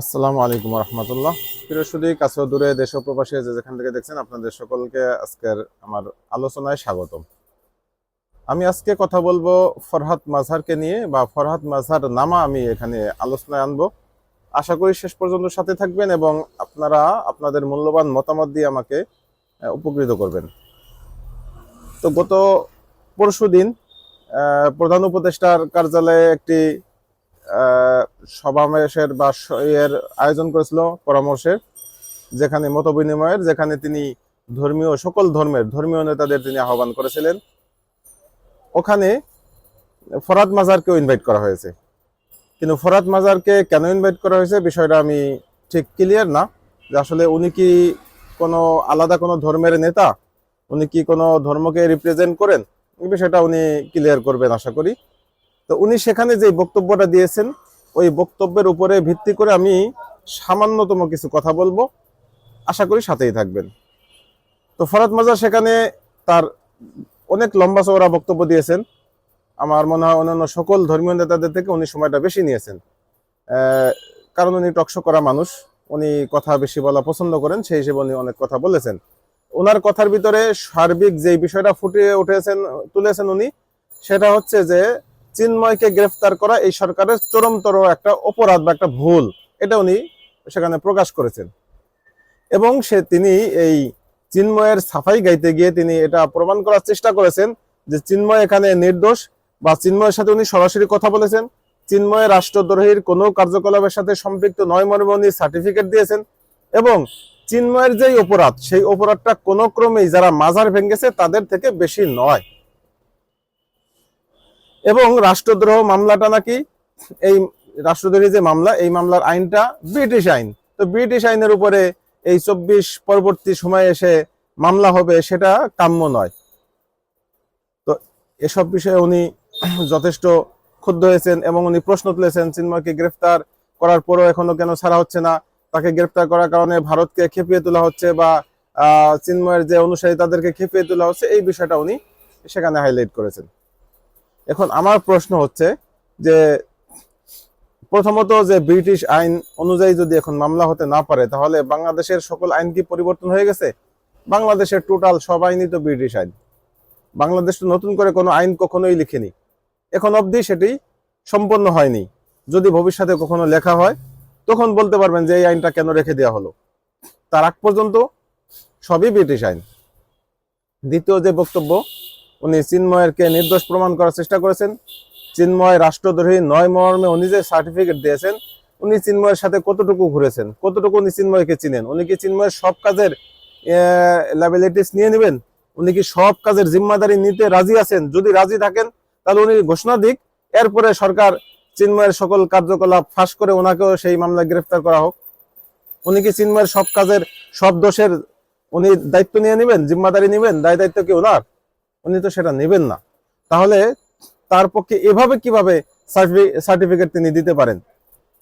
আসসালামু আলাইকুম রহমতুল্লাহ। প্রিয় সুদী কাছে দূরে দেশ প্রবাসী যে যেখান থেকে দেখছেন আপনাদের সকলকে আজকের আমার আলোচনায় স্বাগতম। আমি আজকে কথা বলব ফরহাদ মাঝহারকে নিয়ে বা ফরহাদ মাঝহার নামা আমি এখানে আলোচনায় আনব। আশা করি শেষ পর্যন্ত সাথে থাকবেন এবং আপনারা আপনাদের মূল্যবান মতামত দিয়ে আমাকে উপকৃত করবেন। তো গত পরশু দিন প্রধান উপদেষ্টার কার্যালয়ে একটি সমাবেশের বা এর আয়োজন করেছিল পরামর্শের যেখানে মত বিনিময়ের, যেখানে তিনি ধর্মীয়, সকল ধর্মের, ধর্মীয় নেতাদের তিনি আহ্বান করেছিলেন। ওখানে ফরাদ মাজারকেও ইনভাইট করা হয়েছে। কিন্তু ফরাদ মাজারকে কেন ইনভাইট করা হয়েছে বিষয়টা আমি ঠিক ক্লিয়ার না। যে আসলে উনি কি কোনো আলাদা কোনো ধর্মের নেতা? উনি কি কোনো ধর্মকে রিপ্রেজেন্ট করেন? বিষয়টা উনি ক্লিয়ার করবেন আশা করি। তো উনি সেখানে যে বক্তব্যটা দিয়েছেন, ওই বক্তব্যের উপরে ভিত্তি করে আমি সামান্যতম কিছু কথা বলব। আশা করি সাথেই থাকবেন। তো ফরাত মাজার সেখানে তার অনেক লম্বা চওড়া বক্তব্য দিয়েছেন। আমার মনে হয় অন্যান্য সকল ধর্মীয় নেতাদের থেকে উনি সময়টা বেশি নিয়েছেন। কারণ উনি টকশো করা মানুষ, উনি কথা বেশি বলা পছন্দ করেন, সেই হিসেবে উনি অনেক কথা বলেছেন। ওনার কথার ভিতরে সার্বিক যে বিষয়টা ফুটিয়ে উঠেছেন, তুলেছেন উনি, সেটা হচ্ছে যে চিন্ময়কে গ্রেফতার করা এই সরকারের চরমতর একটা অপরাধ বা একটা ভুল, এটা উনি সেখানে প্রকাশ করেছেন। এবং সে তিনি এই চিন্ময়ের সাফাই গাইতে গিয়ে তিনি এটা প্রমাণ করার চেষ্টা করেছেন যে চিন্ময় এখানে নির্দোষ বা চিন্ময়ের সাথে উনি সরাসরি কথা বলেছেন। চিন্ময় রাষ্ট্রদ্রোহীর কোনো কার্যকলাপের সাথে সম্পৃক্ত নয় মর্মে উনি সার্টিফিকেট দিয়েছেন এবং চিন্ময়ের যেই অপরাধ, সেই অপরাধটা কোনো ক্রমেই যারা মাজার ভেঙ্গেছে তাদের থেকে বেশি নয়। এবং রাষ্ট্রদ্রোহ মামলাটা নাকি এই রাষ্ট্রদ্রোহী যে মামলা, এই মামলার আইনটা ব্রিটিশ আইন। তো ব্রিটিশ আইনের উপরে এই চব্বিশ পরবর্তী সময়ে এসে মামলা হবে সেটা কাম্য নয়। তো এসব বিষয়ে উনি যথেষ্ট ক্ষুব্ধ হয়েছেন এবং উনি প্রশ্ন তুলেছেন, চিন্ময়কে গ্রেফতার করার পরও এখনও কেন ছাড়া হচ্ছে না? তাকে গ্রেফতার করার কারণে ভারতকে খেপিয়ে তোলা হচ্ছে বা চিন্ময়ের যে অনুসারী তাদেরকে খেপিয়ে তোলা হচ্ছে, এই বিষয়টা উনি সেখানে হাইলাইট করেছেন। এখন আমার প্রশ্ন হচ্ছে যে প্রথমত যে ব্রিটিশ আইন অনুযায়ী যদি এখন মামলা হতে না পারে, তাহলে বাংলাদেশের সকল আইন কি পরিবর্তন হয়ে গেছে? বাংলাদেশের টোটাল সব আইনই তো ব্রিটিশ আইন। বাংলাদেশ তো নতুন করে কোনো আইন কখনোই লিখেনি। এখন অবধি সেটি সম্পন্ন হয়নি। যদি ভবিষ্যতে কখনো লেখা হয়, তখন বলতে পারবেন যে এই আইনটা কেন রেখে দেওয়া হলো? তার আগ পর্যন্ত সবই ব্রিটিশ আইন। দ্বিতীয় যে বক্তব্য উনি চিন্ময়েরকে নির্দোষ প্রমাণ করার চেষ্টা করেছেন। চিন্ময় রাষ্ট্রদ্রোহী নয় মর্মে উনি যে সার্টিফিকেট দিয়েছেন, উনি চিন্ময়ের সাথে কতটুকু ঘুরেছেন? কতটুকু উনি চিন্ময়কে চিনেন? উনি কি চিন্ময়ের সব কাজের ল্যাবিলিটিস নিয়ে নেবেন? উনি কি সব কাজের জিম্মাদারি নিতে রাজি আছেন? যদি রাজি থাকেন, তাহলে উনি ঘোষণা দিক। এরপরে সরকার চিন্ময়ের সকল কার্যকলাপ ফাঁস করে ওনাকেও সেই মামলায় গ্রেফতার করা হোক। উনি কি চিন্ময়ের সব কাজের, সব দোষের উনি দায়িত্ব নিয়ে নেবেন? জিম্মাদারি নেবেন? দায় দায়িত্ব কি ওনার? উনি তো সেটা নেবেন না। তাহলে তার পক্ষে এভাবে কীভাবে সার্টিফিকেট তিনি দিতে পারেন?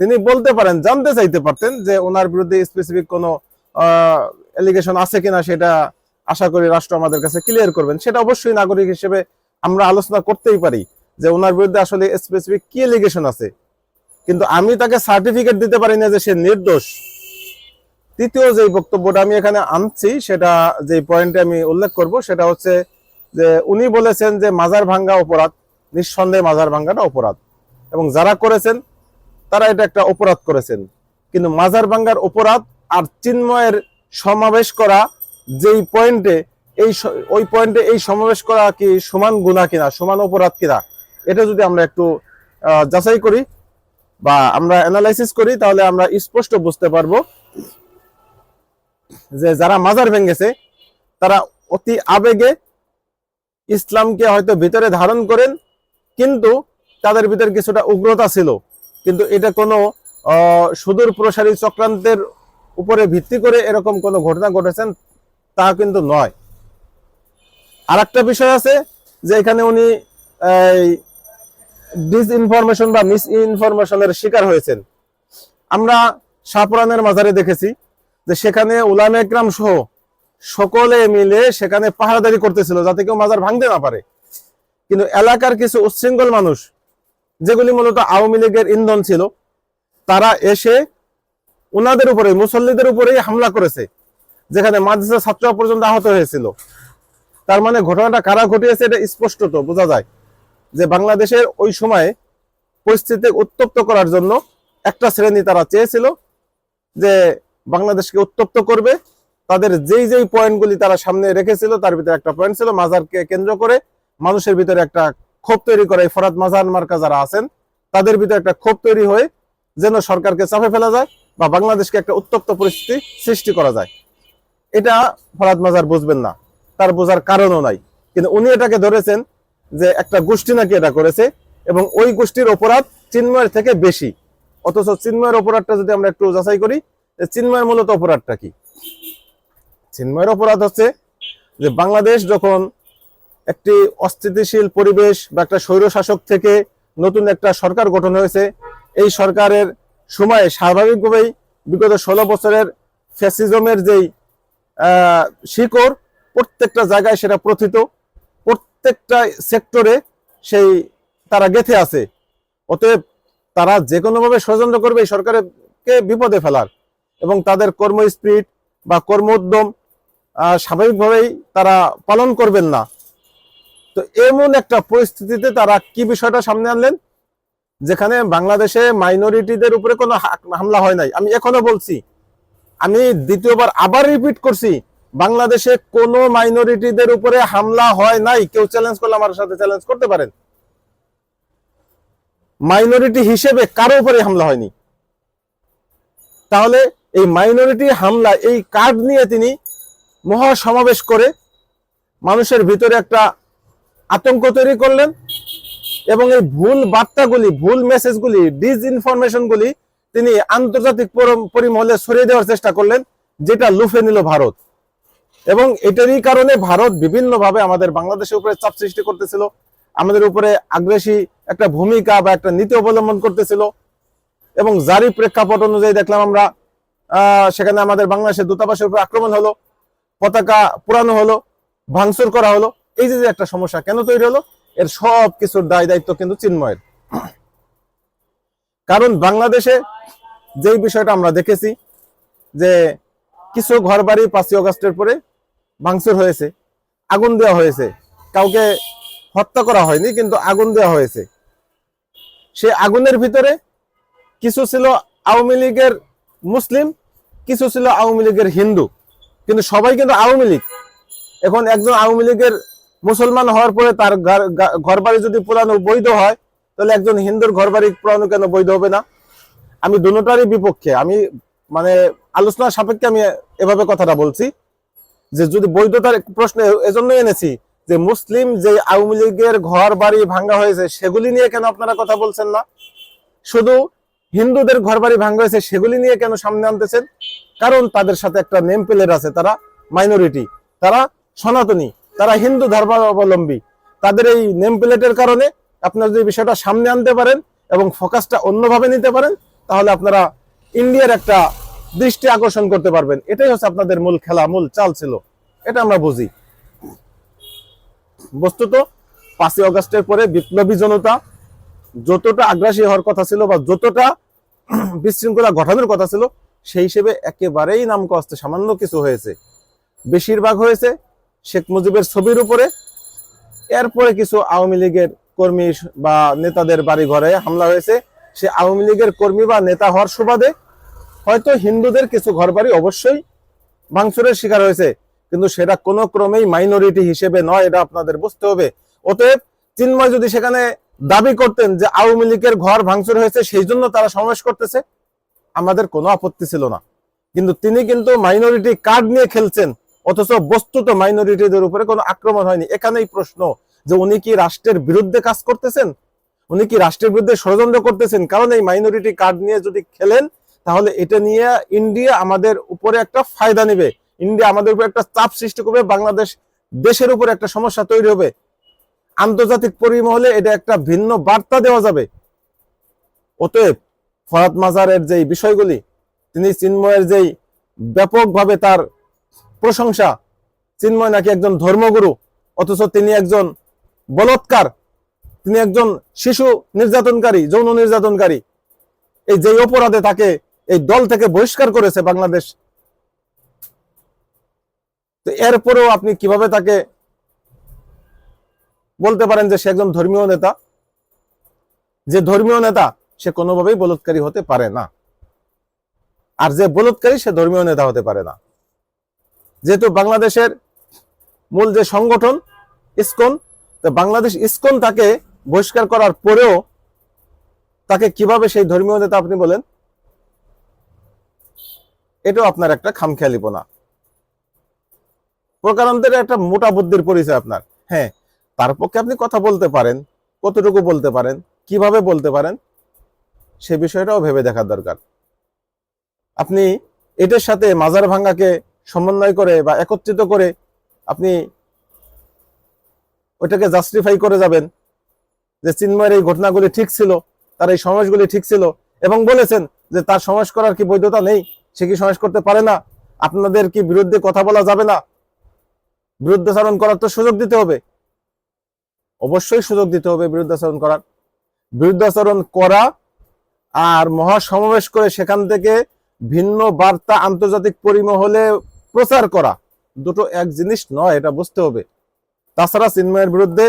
তিনি বলতে পারেন, জানতে চাইতে পারতেন যে ওনার বিরুদ্ধে স্পেসিফিক কোনো এলিগেশন আছে কিনা সেটা আশা করি রাষ্ট্র আমাদের কাছে ক্লিয়ার করবেন। সেটা অবশ্যই নাগরিক হিসেবে আমরা আলোচনা করতেই পারি যে ওনার বিরুদ্ধে আসলে স্পেসিফিক কি এলিগেশন আছে। কিন্তু আমি তাকে সার্টিফিকেট দিতে পারি না যে সে নির্দোষ। তৃতীয় যে বক্তব্যটা আমি এখানে আনছি, সেটা যে পয়েন্টে আমি উল্লেখ করব, সেটা হচ্ছে যে উনি বলেছেন যে মাজার ভাঙ্গা অপরাধ, নিঃসন্দেহে মাজার ভাঙ্গাটা অপরাধ। এবং যারা করেছেন, তারা এটা একটা অপরাধ করেছেন। কিন্তু মাজার ভাঙ্গার অপরাধ আর চিন্ময়ের সমাবেশ করা যেই পয়েন্টে এই ওই পয়েন্টে এই সমাবেশ করা কি সমান গুণা কিনা, সমান অপরাধ কিনা, এটা যদি আমরা একটু যাচাই করি বা আমরা অ্যানালাইসিস করি, তাহলে আমরা স্পষ্ট বুঝতে পারব যে যারা মাজার ভেঙেছে, তারা অতি আবেগে ইসলামকে হয়তো ভিতরে ধারণ করেন, কিন্তু তাদের ভিতরে কিছুটা উগ্রতা ছিল। কিন্তু এটা কোনো সুদূর প্রসারী চক্রান্তের উপরে ভিত্তি করে এরকম কোনো ঘটনা ঘটেছেন তা কিন্তু নয়। আর একটা বিষয় আছে যে এখানে উনি ডিসইনফরমেশন বা মিস ইনফরমেশনের শিকার হয়েছেন। আমরা শাহপুরানের মাজারে দেখেছি যে সেখানে উলামে একরাম সহ সকলে মিলে সেখানে পাহারাদারি করতেছিল যাতে কেউ মাজার ভাঙতে না পারে। কিন্তু এলাকার কিছু উচ্ছৃঙ্খল মানুষ, যেগুলি মূলত আওয়ামী লীগের ইন্ধন ছিল, তারা এসে ওনাদের উপরে, মুসল্লিদের উপরেই হামলা করেছে, যেখানে মাদ্রাসা ছাত্র পর্যন্ত আহত হয়েছিল। তার মানে ঘটনাটা কারা ঘটিয়েছে এটা স্পষ্ট তো বোঝা যায় যে বাংলাদেশের ওই সময়ে পরিস্থিতি উত্তপ্ত করার জন্য একটা শ্রেণি তারা চেয়েছিল যে বাংলাদেশকে উত্তপ্ত করবে। তাদের যেই যেই পয়েন্টগুলি তারা সামনে রেখেছিল, তার ভিতরে একটা পয়েন্ট ছিল মাজারকে কেন্দ্র করে মানুষের ভিতরে একটা ক্ষোভ তৈরি করে। এই ফরাদ মাজার মার্কা যারা আছেন, তাদের ভিতরে একটা ক্ষোভ তৈরি হয়ে যেন সরকারকে চাপে ফেলা যায় বা বাংলাদেশকে একটা উত্তপ্ত পরিস্থিতি সৃষ্টি করা যায়। এটা ফরাদ মাজার বুঝবেন না। তার বোঝার কারণও নাই। কিন্তু উনি এটাকে ধরেছেন যে একটা গোষ্ঠী নাকি এটা করেছে এবং ওই গোষ্ঠীর অপরাধ চিন্ময়ের থেকে বেশি। অথচ চিন্ময়ের অপরাধটা যদি আমরা একটু যাচাই করি চিন্ময়ের মূলত অপরাধটা কি? চিন্ময়ের অপরাধ হচ্ছে যে বাংলাদেশ যখন একটি অস্থিতিশীল পরিবেশ বা একটা স্বৈরশাসক থেকে নতুন একটা সরকার গঠন হয়েছে এই সরকারের সময়ে স্বাভাবিকভাবেই বিগত ষোলো বছরের ফ্যাসিজমের যেই শিকড় প্রত্যেকটা জায়গায় সেটা প্রথিত প্রত্যেকটা সেক্টরে সেই তারা গেথে আছে। অতএব তারা যে কোনোভাবে ষড়যন্ত্র করবে এই সরকারকে বিপদে ফেলার এবং তাদের কর্ম স্পিরিট বা কর্ম উদ্যম আহ, স্বাভাবিকভাবেই তারা পালন করবেন না। তো এমন একটা পরিস্থিতিতে তারা কি বিষয়টা সামনে আনলেন? যেখানে বাংলাদেশে মাইনরিটিদের উপরে কোনো হামলা হয় নাই। আমি এখনও বলছি, আমি দ্বিতীয়বার আবার রিপিট করছি, বাংলাদেশে কোনো মাইনরিটিদের উপরে হামলা হয় নাই। কেউ চ্যালেঞ্জ করলে আমার সাথে চ্যালেঞ্জ করতে পারেন। মাইনরিটি হিসেবে কারও উপরে হামলা হয়নি। তাহলে এই মাইনরিটি হামলা এই কার্ড নিয়ে তিনি মহা সমাবেশ করে মানুষের ভিতরে একটা আতঙ্ক তৈরি করলেন এবং এই ভুল বার্তাগুলি, ভুল মেসেজগুলি ডিসইনফরমেশনগুলি তিনি আন্তর্জাতিক পর- পরিমহলে ছড়িয়ে দেওয়ার চেষ্টা করলেন, যেটা লুফে নিল ভারত। এবং এটারই কারণে ভারত বিভিন্নভাবে আমাদের বাংলাদেশের উপরে চাপ সৃষ্টি করতেছিল, আমাদের উপরে আগ্রাসী একটা ভূমিকা বা একটা নীতি অবলম্বন করতেছিল এবং জারি প্রেক্ষাপট অনুযায়ী দেখলাম আমরা সেখানে আমাদের বাংলাদেশের দূতাবাসের উপরে আক্রমণ হলো। পতাকা পুরানো হলো, ভাঙচুর করা হলো। এই যে একটা সমস্যা কেন তৈরি হলো? এর সব কিছুর দায় দায়িত্ব কিন্তু চিন্ময়ের। কারণ বাংলাদেশে যেই বিষয়টা আমরা দেখেছি, যে কিছু ঘর বাড়ি পাঁচই অগস্টের পরে ভাঙচুর হয়েছে, আগুন দেওয়া হয়েছে। কাউকে হত্যা করা হয়নি, কিন্তু আগুন দেওয়া হয়েছে। সে আগুনের ভিতরে কিছু ছিল আওয়ামী লীগের মুসলিম, কিছু ছিল আওয়ামী লীগের হিন্দু। কিন্তু সবাই কিন্তু আওয়ামী লীগ। এখন একজন আওয়ামী লীগের মুসলমান হওয়ার পরে তার ঘর বাড়ি যদি পুরানো বৈধ হয়, তাহলে একজন হিন্দুর ঘর বাড়ি পুরানো কেন বৈধ হবে না? আমি দুটারই বিপক্ষে, আমি মানে আলোচনার সাপেক্ষে আমি এভাবে কথাটা বলছি যে যদি বৈধতার প্রশ্ন এজন্য এনেছি যে মুসলিম যে আওয়ামী লীগের ঘর বাড়ি ভাঙ্গা হয়েছে, সেগুলি নিয়ে কেন আপনারা কথা বলছেন না? শুধু হিন্দুদের ঘর বাড়ি ভাঙ্গা হয়েছে, সেগুলি নিয়ে কেন সামনে আনতেছেন? কারণ তাদের সাথে একটা নেম প্লেট আছে, তারা মাইনরিটি তারা সনাতনী, তারা হিন্দু ধর্মাবলম্বী। তাদের এই নেম প্লেটের কারণে আপনারা যদি বিষয়টা সামনে আনতে পারেন এবং ফোকাসটা অন্যভাবে নিতে পারেন, তাহলে আপনারা ইন্ডিয়ার একটা দৃষ্টি আকর্ষণ করতে পারবেন। এটাই হচ্ছে আপনাদের মূল খেলা, মূল চাল ছিল। এটা আমরা বুঝি। বস্তুত, পাঁচই অগস্টের পরে বিপ্লবী জনতা যতটা আগ্রাসী হওয়ার কথা ছিল বা যতটা বিশৃঙ্খলা ঘটানোর কথা ছিল সেই হিসেবে একেবারেই নাম কস্তে সামান্য কিছু হয়েছে। বেশিরভাগ হয়েছে শেখ মুজিবের ছবির উপরে। এরপরে কিছু আওয়ামী লীগের কর্মী বা নেতাদের বাড়ি ঘরে হামলা হয়েছে। সে আওয়ামী লীগের কর্মী বা নেতা হওয়ার সুবাদে হয়তো হিন্দুদের কিছু ঘরবাড়ি অবশ্যই ভাঙচুরের শিকার হয়েছে। কিন্তু সেটা কোনো ক্রমেই মাইনরিটি হিসেবে নয়, এটা আপনাদের বুঝতে হবে। অতএব চিন্ময় যদি সেখানে দাবি করতেন যে আওয়ামী লীগের ঘর ভাঙচুর হয়েছে, সেই জন্য তারা সমাবেশ করতেছে আমাদের কোনো আপত্তি ছিল না। কিন্তু তিনি কিন্তু মাইনরিটি কার্ড নিয়ে খেলছেন, অথচ বস্তুত মাইনরিটিদের উপরে কোনো আক্রমণ হয়নি। এখানেই প্রশ্ন যে উনি কি রাষ্ট্রের বিরুদ্ধে কাজ করতেছেন? উনি কি রাষ্ট্রের বিরুদ্ধে ষড়যন্ত্র করতেছেন? কারণ এই মাইনরিটি কার্ড নিয়ে যদি খেলেন, তাহলে এটা নিয়ে ইন্ডিয়া আমাদের উপরে একটা ফায়দা নেবে। ইন্ডিয়া আমাদের উপরে একটা চাপ সৃষ্টি করবে, বাংলাদেশ দেশের উপরে একটা সমস্যা তৈরি হবে। আন্তর্জাতিক পরিমহলে এটা একটা ভিন্ন বার্তা দেওয়া যাবে। অতএব ফরাত মাজারের যেই বিষয়গুলি, তিনি চিন্ময়ের যেই ব্যাপকভাবে তার প্রশংসা, চিন্ময় নাকি একজন ধর্মগুরু, অথচ তিনি একজন বলৎকার, তিনি একজন শিশু নির্যাতনকারী, যৌন নির্যাতনকারী। এই যে অপরাধে তাকে এই দল থেকে বহিষ্কার করেছে বাংলাদেশ। তো এরপরেও আপনি কীভাবে তাকে বলতে পারেন যে সে একজন ধর্মীয় নেতা? যে ধর্মীয় নেতা সে কোনোভাবেই বলৎকারী হতে পারে না। আর যে বলৎকারী, সে ধর্মীয় নেতা হতে পারে না। যেহেতু বাংলাদেশের মূল যে সংগঠন, ইসকন, তো বাংলাদেশ ইসকন তাকে বহিষ্কার করার পরেও তাকে কীভাবে সেই ধর্মীয় নেতা আপনি বলেন? এটাও আপনার একটা খামখেয়ালিপনা প্রকারান্তরে একটা মোটা বুদ্ধির পরিচয় আপনার। হ্যাঁ তার পক্ষে আপনি কথা বলতে পারেন, কতটুকু বলতে পারেন, কীভাবে বলতে পারেন সে বিষয়টাও ভেবে দেখার দরকার। আপনি এটার সাথে মাজার ভাঙ্গাকে সমন্বয় করে বা একত্রিত করে আপনি ওইটাকে জাস্টিফাই করে যাবেন যে চিন্ময়ের এই ঘটনাগুলি ঠিক ছিল, তার এই সমাজগুলি ঠিক ছিল এবং বলেছেন যে তার সমাজ করার কি বৈধতা নেই, সে কি সমাজ করতে পারে না? আপনাদের কি বিরুদ্ধে কথা বলা যাবে না? বিরুদ্ধাচরণ করার তো সুযোগ দিতে হবে। অবশ্যই সুযোগ দিতে হবে বিরুদ্ধাচরণ করার। বিরুদ্ধাচরণ করা আর মহাসমাবেশ করে সেখান থেকে ভিন্ন বার্তা আন্তর্জাতিক পরিমহলে প্রচার করা। দুটো এক জিনিস নয়, এটা বুঝতে হবে। তাছাড়া চিন্ময়ের বিরুদ্ধে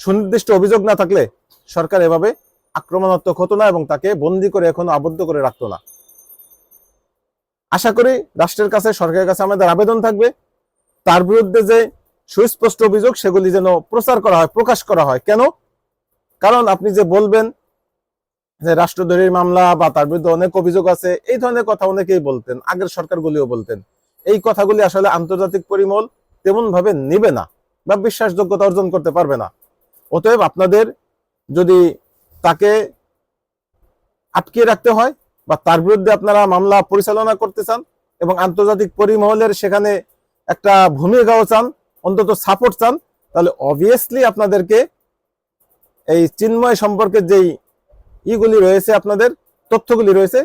সুনির্দিষ্ট অভিযোগ না থাকলে সরকার এভাবে আক্রমণাত্মক হতো না এবং তাকে বন্দি করে এখনও আবদ্ধ করে রাখতো না। আশা করি রাষ্ট্রের কাছে, সরকারের কাছে আমাদের আবেদন থাকবে। তার বিরুদ্ধে যে সুস্পষ্ট অভিযোগ, সেগুলি যেন প্রচার করা হয়, প্রকাশ করা হয়। কেন? কারণ আপনি যে বলবেন যে রাষ্ট্রদ্রোহীর মামলা বা তার বিরুদ্ধে অনেক অভিযোগ আছে, এই ধরনের কথা অনেকেই বলতেন, আগের সরকারগুলিও বলতেন। এই কথাগুলি আসলে আন্তর্জাতিক পরিমল তেমন ভাবে নিবে না বা বিশ্বাসযোগ্যতা অর্জন করতে পারবে না। অতএব আপনাদের যদি তাকে আটকিয়ে রাখতে হয় বা তার বিরুদ্ধে আপনারা মামলা পরিচালনা করতে চান এবং আন্তর্জাতিক পরিমহলের সেখানে একটা ভূমিকাও চান, অন্তত সাপোর্ট চান, তাহলে অবভিয়াসলি আপনাদেরকে এই চিন্ময় সম্পর্কে যেই ইগুলি রয়েছে আপনাদের, তথ্যগুলি রয়েছে,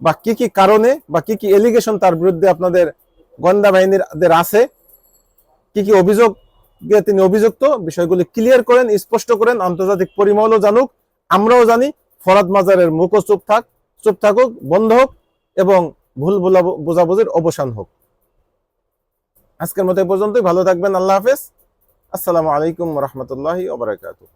বা কি কি কারণে বা কি কি এলিগেশন তার বিরুদ্ধে আপনাদের গোয়েন্দা বাহিনীর আছে, কি কি অভিযোগ তিনি অভিযুক্ত, বিষয়গুলি ক্লিয়ার করেন, স্পষ্ট করেন, আন্তর্জাতিক পরিমহলও জানুক, আমরাও জানি, ফরাদ মাজারের মুখও চুপ থাক, চুপ থাকুক, বন্ধ হোক, এবং ভুল বোঝাবুঝির অবসান হোক। আজকের মতো এ পর্যন্তই, ভালো থাকবেন, আল্লাহ হাফেজ। আসসালামু আলাইকুম রহমতুল্লাহি ওবরাকাতুহ